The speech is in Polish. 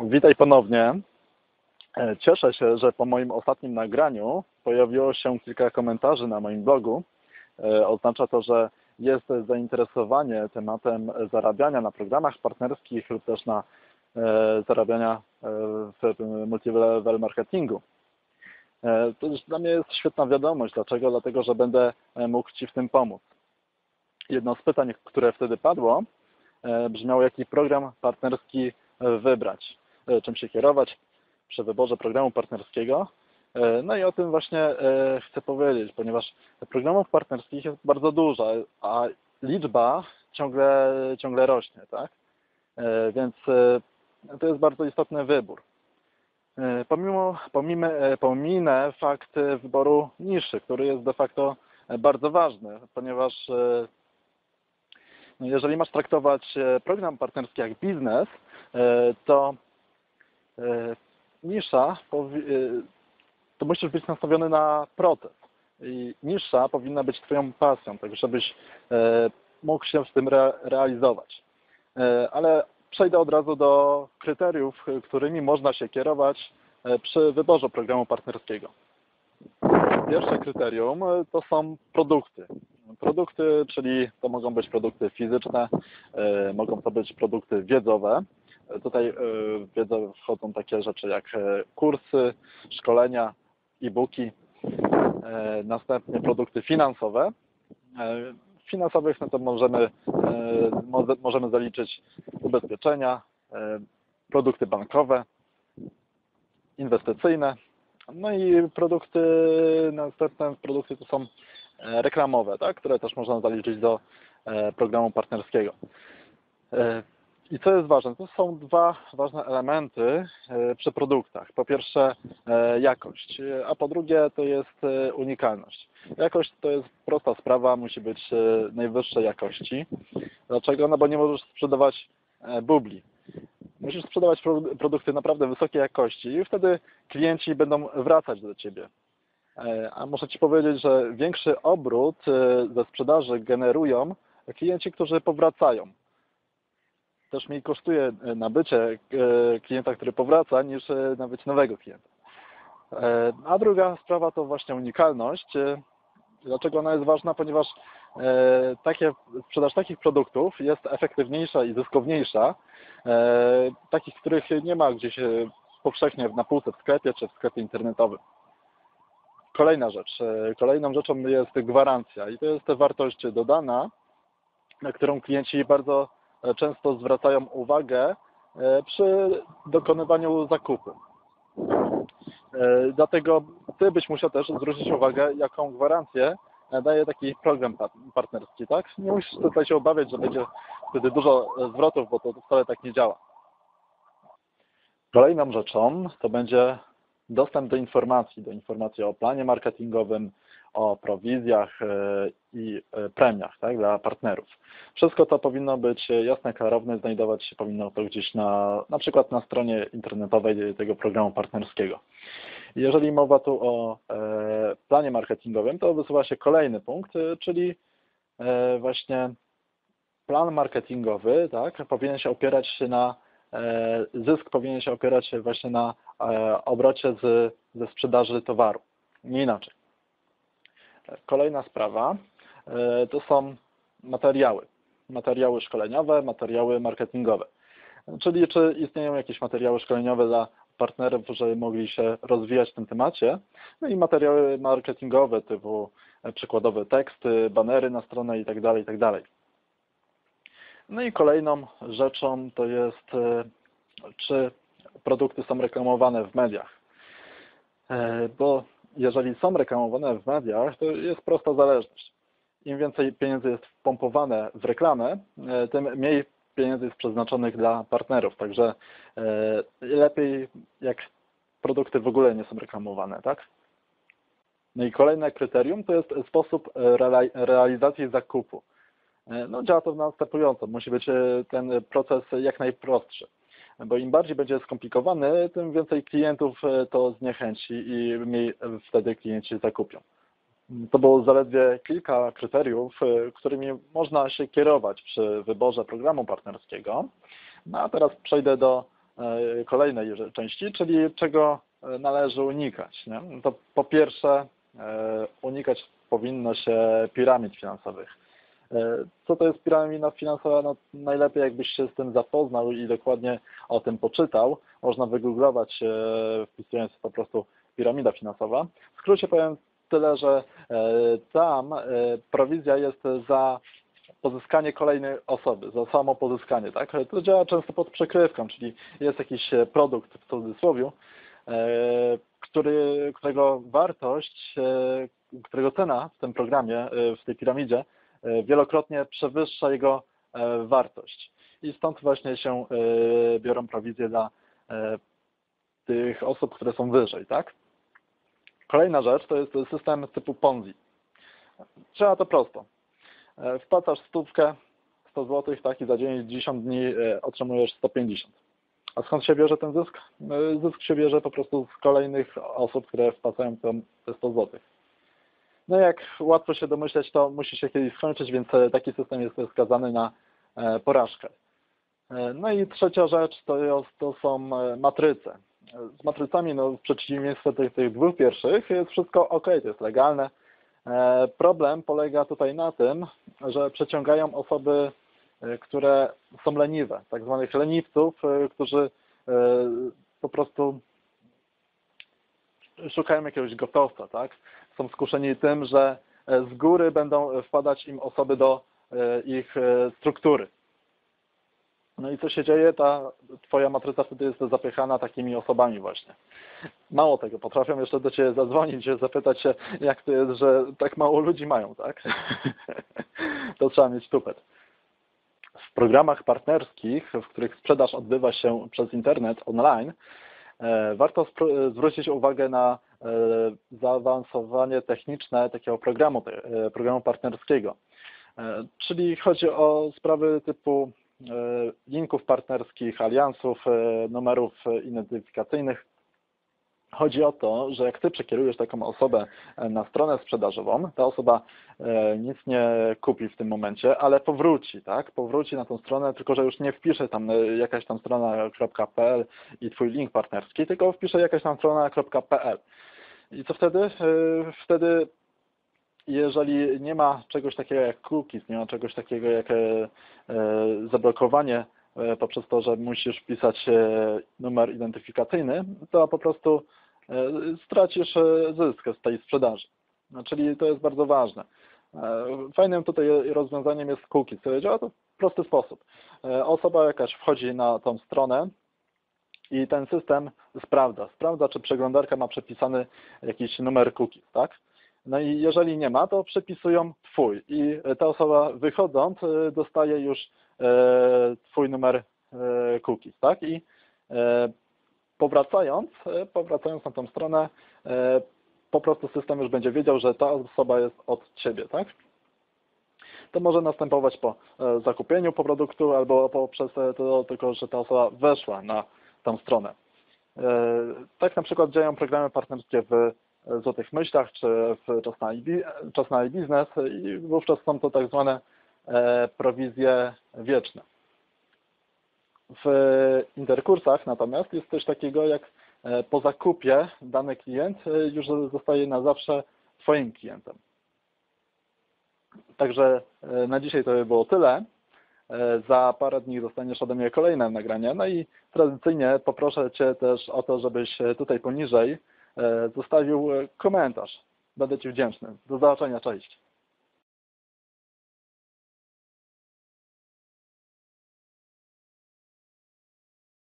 Witaj ponownie. E, Cieszę się, że po moim ostatnim nagraniu pojawiło się kilka komentarzy na moim blogu. E, Oznacza to, że jest zainteresowanie tematem zarabiania na programach partnerskich lub też na e, zarabiania w multilevel marketingu. To już dla mnie jest świetna wiadomość. Dlaczego? Dlatego, że będę mógł Ci w tym pomóc. Jedno z pytań, które wtedy padło, brzmiało, jaki program partnerski wybrać, czym się kierować przy wyborze programu partnerskiego. E, No i o tym właśnie e, chcę powiedzieć, ponieważ programów partnerskich jest bardzo dużo, a liczba ciągle, ciągle rośnie, tak? E, Więc e, to jest bardzo istotny wybór. E, Pomimo, e, pominę fakt e, wyboru niszy, który jest de facto e, bardzo ważny, ponieważ e, no jeżeli masz traktować e, program partnerski jak biznes, e, to e, nisza powi- e, to musisz być nastawiony na proces. I nisza powinna być Twoją pasją, tak żebyś e, mógł się w tym re- realizować. E, Ale przejdę od razu do kryteriów, e, którymi można się kierować e, przy wyborze programu partnerskiego. Pierwsze kryterium e, to są produkty. Produkty, czyli to mogą być produkty fizyczne, e, mogą to być produkty wiedzowe. Tutaj e, w wiedzę wchodzą takie rzeczy jak e, kursy, szkolenia, e-booki, e, następnie produkty finansowe. Finansowych no to możemy, mo- możemy zaliczyć ubezpieczenia, produkty bankowe, inwestycyjne, no i produkty, następne produkty to są reklamowe, tak, które też można zaliczyć do programu partnerskiego. I co jest ważne? To są dwa ważne elementy e, przy produktach. Po pierwsze e, jakość, e, a po drugie to jest unikalność. Jakość to jest prosta sprawa, musi być najwyższej jakości. Dlaczego? No bo nie możesz sprzedawać bubli. Musisz sprzedawać pro- produkty naprawdę wysokiej jakości i wtedy klienci będą wracać do Ciebie. A muszę Ci powiedzieć, że większy obrót ze sprzedaży generują klienci, którzy powracają. Też mniej kosztuje e, nabycie e, klienta, który powraca, niż e, nabycie nowego klienta. A druga sprawa to właśnie unikalność. Dlaczego ona jest ważna? Ponieważ takie, sprzedaż takich produktów jest efektywniejsza i zyskowniejsza, takich, których nie ma gdzieś powszechnie na półce w sklepie czy w sklepie internetowym. Kolejna rzecz. Kolejną rzeczą jest gwarancja i to jest wartość dodana, na którą klienci bardzo często zwracają uwagę e, przy dokonywaniu zakupu. E, Dlatego Ty byś musiał też zwrócić uwagę, jaką gwarancję e, daje taki program pa- partnerski, tak? Nie musisz tutaj się obawiać, że będzie wtedy dużo e, zwrotów, bo to wcale tak nie działa. Kolejną rzeczą to będzie dostęp do informacji, do informacji o planie marketingowym, o prowizjach e, i e, premiach tak, dla partnerów. Wszystko to powinno być jasne, klarowne, znajdować się powinno to gdzieś na, na przykład na stronie internetowej tego programu partnerskiego. Jeżeli mowa tu o e, planie marketingowym, to wysuwa się kolejny punkt, czyli właśnie plan marketingowy tak, powinien się opierać się na zysk powinien się opierać właśnie na obrocie z, ze sprzedaży towaru. Nie inaczej. Kolejna sprawa e, to są materiały. Materiały szkoleniowe, materiały marketingowe. Czyli czy istnieją jakieś materiały szkoleniowe dla partnerów, żeby mogli się rozwijać w tym temacie. No i materiały marketingowe typu e, przykładowe teksty, banery na stronę itd. itd. No i kolejną rzeczą to jest, e, czy produkty są reklamowane w mediach. Bo jeżeli są reklamowane w mediach, to jest prosta zależność. Im więcej pieniędzy jest wpompowane w reklamę, e, tym mniej pieniędzy jest przeznaczonych dla partnerów. Także e, lepiej jak produkty w ogóle nie są reklamowane, tak? No i kolejne kryterium to jest sposób e, reali- realizacji zakupu. No, działa to następująco. Musi być ten proces jak najprostszy. Bo im bardziej będzie skomplikowany, tym więcej klientów e, to zniechęci i mniej wtedy klienci zakupią. To było zaledwie kilka kryteriów, e, którymi można się kierować przy wyborze programu partnerskiego. No a teraz przejdę do e, kolejnej części, czyli czego należy unikać. Nie? To po pierwsze unikać powinno się piramid finansowych. E, Co to jest piramida finansowa? No, najlepiej jakbyś się z tym zapoznał i dokładnie o tym poczytał. Można wygooglować, e, wpisując po prostu piramida finansowa. W skrócie powiem tyle, że e, tam prowizja jest za pozyskanie kolejnej osoby, za samo pozyskanie, tak? To działa często pod przykrywką, czyli jest jakiś produkt w cudzysłowie, który, którego wartość, którego cena w tym programie, w tej piramidzie wielokrotnie przewyższa jego e, wartość. I stąd właśnie się e, biorą prowizje dla e, tych osób, które są wyżej, tak? Kolejna rzecz to jest system typu Ponzi. Działa to prosto. E, Wpłacasz stówkę, 100 zł, tak, i za 90 dni e, otrzymujesz 150. A skąd się bierze ten zysk? E, Zysk się bierze po prostu z kolejnych osób, które wpłacają te 100 zł. No jak łatwo się domyśleć, to musi się kiedyś skończyć, więc e, taki system jest skazany na e, porażkę. E, No i trzecia rzecz to, jest, to są matryce. Z matrycami, no w przeciwieństwie tych, tych dwóch pierwszych, jest wszystko ok, to jest legalne. Problem polega tutaj na tym, że przeciągają osoby, które są leniwe, tak zwanych leniwców, którzy po prostu szukają jakiegoś gotowca, tak? Są skuszeni tym, że e, z góry będą wpadać im osoby do e, ich e, struktury. No i co się dzieje? Ta twoja matryca wtedy jest zapychana takimi osobami właśnie. Mało tego, potrafią jeszcze do ciebie zadzwonić, zapytać się, jak to jest, że tak mało ludzi mają, tak? to trzeba mieć tupet. W programach partnerskich, w których sprzedaż odbywa się przez internet online, warto spro- zwrócić uwagę na e, zaawansowanie techniczne takiego programu, e, programu partnerskiego. E, Czyli chodzi o sprawy typu e, linków partnerskich, aliansów, e, numerów e, identyfikacyjnych. Chodzi o to, że jak Ty przekierujesz taką osobę e, na stronę sprzedażową, ta osoba e, nic nie kupi w tym momencie, ale powróci, tak? Powróci na tą stronę, tylko że już nie wpisze tam e, jakaś tam strona.pl i Twój link partnerski, tylko wpisze jakaś tam strona.pl. I co wtedy? Wtedy jeżeli nie ma czegoś takiego jak cookies, nie ma czegoś takiego jak zablokowanie poprzez to, że musisz wpisać e, numer identyfikacyjny, to po prostu stracisz e, zysk z tej sprzedaży. No, czyli to jest bardzo ważne. E, Fajnym tutaj rozwiązaniem jest cookies. Działa to w prosty sposób. E, Osoba jakaś wchodzi na tą stronę, i ten system sprawdza. Sprawdza, czy przeglądarka ma przepisany jakiś numer cookies, tak? No i jeżeli nie ma, to przepisują Twój i ta osoba wychodząc e, dostaje już e, Twój numer e, cookies, tak? I e, powracając, e, powracając na tą stronę, e, po prostu system już będzie wiedział, że ta osoba jest od Ciebie, tak? To może następować po e, zakupieniu po produktu albo poprzez to tylko, że ta osoba weszła na tą stronę. Tak na przykład działają programy partnerskie w Złotych Myślach czy w Czas na, Czas biznes i wówczas są to tak zwane prowizje wieczne. W interkursach natomiast jest coś takiego jak e, po zakupie dany klient e, już zostaje na zawsze Twoim klientem. Także e, na dzisiaj to by było tyle. Za parę dni dostaniesz ode mnie kolejne nagranie. No i tradycyjnie poproszę Cię też o to, żebyś tutaj poniżej zostawił komentarz. Będę Ci wdzięczny. Do zobaczenia, cześć.